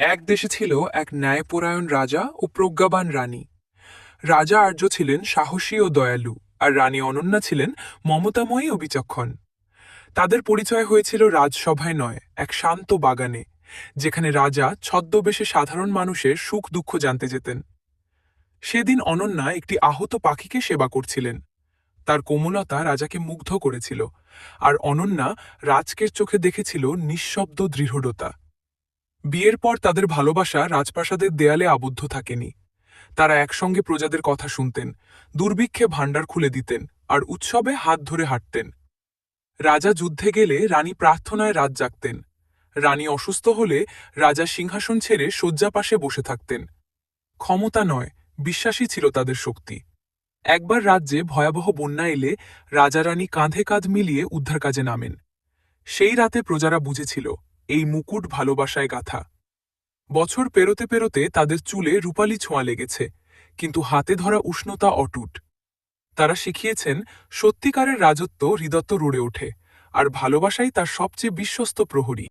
এক দেশে ছিল এক ন্যায়পরায়ণ রাজা ও প্রজ্ঞাবান রানী। রাজা আর্য ছিলেন সাহসী ও দয়ালু, আর রানী অনন্যা ছিলেন মমতাময়ী ও বিচক্ষণ। তাদের পরিচয় হয়েছিল রাজসভায় নয়, এক শান্ত বাগানে, যেখানে রাজা ছদ্মবেশে সাধারণ মানুষের সুখ দুঃখ জানতে যেতেন। সেদিন অনন্যা একটি আহত পাখিকে সেবা করছিলেন। তার কোমলতা রাজাকে মুগ্ধ করেছিল, আর অনন্যা রাজকের চোখে দেখেছিল নিঃশব্দ দৃঢ়তা। বিয়ের পর তাদের ভালোবাসা রাজপ্রাসাদের দেয়ালে আবদ্ধ থাকেনি। তারা একসঙ্গে প্রজাদের কথা শুনতেন, দুর্ভিক্ষে ভাণ্ডার খুলে দিতেন আর উৎসবে হাত ধরে হাঁটতেন। রাজা যুদ্ধে গেলে রানী প্রার্থনায় রাত জাগতেন। রানী অসুস্থ হলে রাজা সিংহাসন ছেড়ে শয্যা পাশে বসে থাকতেন। ক্ষমতা নয়, বিশ্বাসী ছিল তাদের শক্তি। একবার রাজ্যে ভয়াবহ বন্যা এলে রাজা রানী কাঁধে কাঁধ মিলিয়ে উদ্ধার কাজে নামেন। সেই রাতে প্রজারা বুঝেছিল এই মুকুট ভালোবাসায় গাথা। বছর পেরোতে পেরোতে তাদের চুলে রূপালি ছোঁয়া লেগেছে, কিন্তু হাতে ধরা উষ্ণতা অটুট। তারা শিখিয়েছেন, সত্যিকারের রাজত্ব হৃদত্ব রুড়ে ওঠে, আর ভালোবাসাই তার সবচেয়ে বিশ্বস্ত প্রহরী।